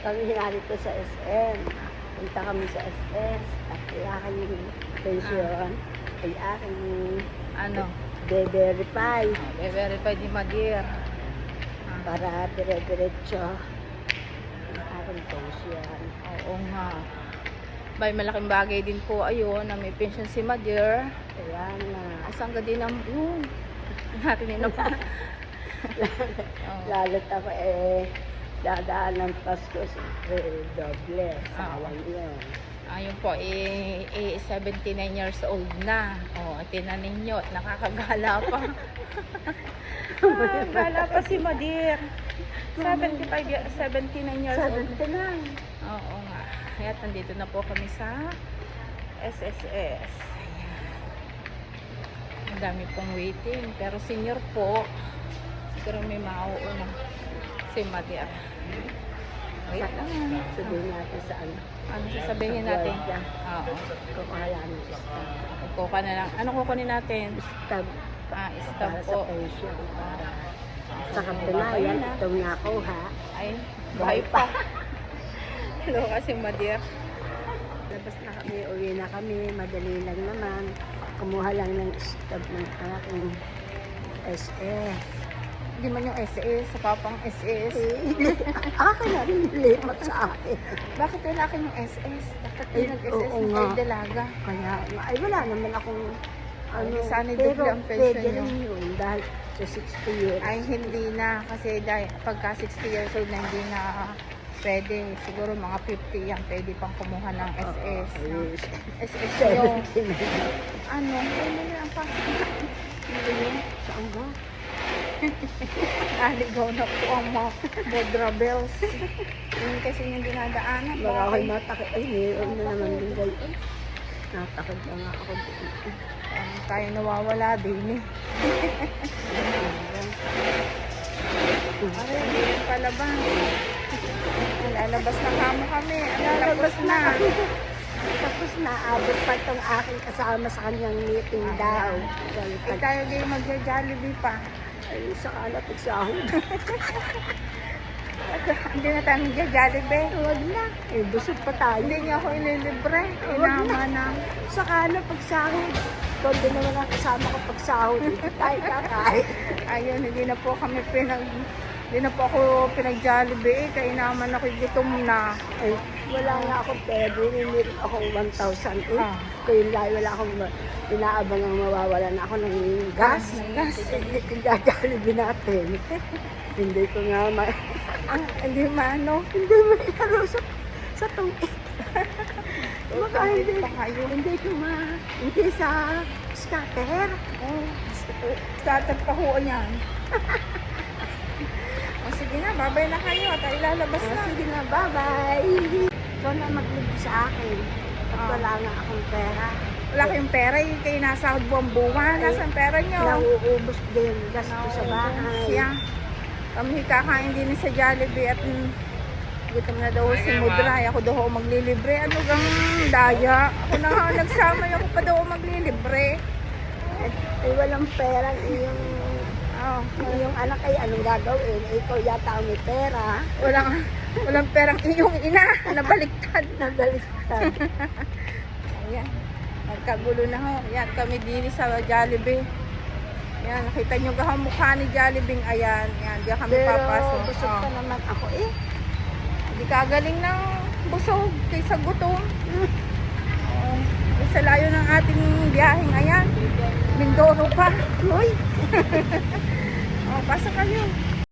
kami hinarito sa SM. Punta kami sa SS. At yung pension ay aking Ano? de-verify Oh, verify ni Madir. Ah, para dire-diretso ang aking pension. oo nga. May malaking bagay din po ayun na may pension si Madir. Kaya nga, Asang ka din ang yun. Narinig na pa. Lalo't ako eh, dadaan ng Pasko, siyempre, doble. Sayang yun. Ayun po, eh, eh, 79 years old na. O, oh, tinan ninyo, nakakagala pa. ah, gala pa si Madir. 75, ye- 79 years old. 70 na. Oo nga. Kaya nandito na po kami sa SSS. Ayan. Ang dami pong waiting. Pero senior po. Siguro may mauuna. Si Madir. Wait lang. Sabihin natin sa ano. Ano sasabihin natin? Oo. Kukuha ng stab. Kuka na lang. Ano kukunin natin? Stab Ah, para stamp sa po. pension. Sa katunayan, itong nakuha. Ay, buhay pa. Hello kasi Madir. Labas na kami, uwi na kami. Madali lang naman. Kumuha lang ng stab ng aking SS. Hindi man yung SS, sa papang SS. akin na rin lipat sa akin. Bakit lalaki yung SS? Dapat Ay, yung nag-SS oo na nga. kayo dalaga. Kaya, ay wala naman akong ano, Ay, sana pero doble ang pension pwede rin yun dahil sa 60 years. Ay, hindi na. Kasi dahil, pagka 60 years old na hindi na pwede. Siguro mga 50 yan pwede pang kumuha ng SS. no? Yes. SS yung, 70 na. ano, ano yan pa? Ano yun? Saan ba? Naligaw na po ang mga Bodra Bells. Yun kasi yung dinadaanan. Baka ako'y Bakit? matakot. Ay, mayroon na naman din gayon. Natakot na nga ako. Um, tayo nawawala din eh. Ay, hindi rin palabas. Lalabas na kamo kami. Lalabas na. Tapos naabot pa itong aking kasama sa kanyang meeting daw. Eh, pag, tayo din magja-jollibee pa. Ay, sa kalat at sahod. Hindi na tayo magja-jollibee. Huwag na. Eh, busog pa tayo. Hindi niya ako na. Inama na. Sa kalat pag sahod. Ikaw din naman ang kasama ko pag sahod. Tayo kakain. Ayun, hindi na po kami pinag... Hindi na po ako pinag-jollibee. Kaya naman ako gutom na. Ay, wala nga ako pwede. Ninirit ako 1,000 eh. Ah. Kaya lahi, wala akong inaabang ang mawawala na ako ng gas. Gas. Gagalibin natin. hindi ko nga ma... Ah, hindi maano. hindi mo inalo sa, sa tungkit. Baka hindi, hindi ko ma... Hindi sa scatter. Oh, starter pa ho yan. Sige na, babay na kayo. Tayo lalabas Ah, na. sige na, bye-bye. Ikaw na maglibig sa akin. At Ah. wala nga akong pera. Wala kayong pera, eh. kayo nasa buwan-buwan. Nasaan pera nyo? Nauubos din gas ko sa bahay. Siya. Kami kakain din sa Jollibee at mm, gutom na daw si Mudray. Ako daw ako maglilibre. Ano gang daya? Ako na nga nagsama ako pa daw ako maglilibre. Ay, ay walang pera iyong Oh, iyong anak ay anong gagawin? Eh, ikaw yata ang may pera. walang, walang perang iyong ina. Nabaliktad. Nabaliktad. Ayan. Nagkagulo na ho. Yan, kami din sa Jollibee. Yan, nakita nyo gaha mukha ni Jollibee. Ayan, yan. Diyan kami Pero papasok. busog Oh. naman ako eh. Hindi kagaling ng busog kaysa gutom. Sa layo ng ating biyaheng ayan. Mindoro pa. Uy, Oh, pasok kayo.